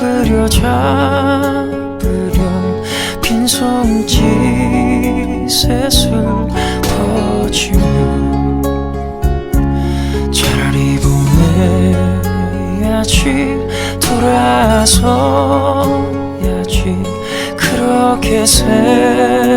잡으려 잡으려 빈손짓에 퍼지면 차라리 보내야지. 돌아서야지. 그렇게 세월은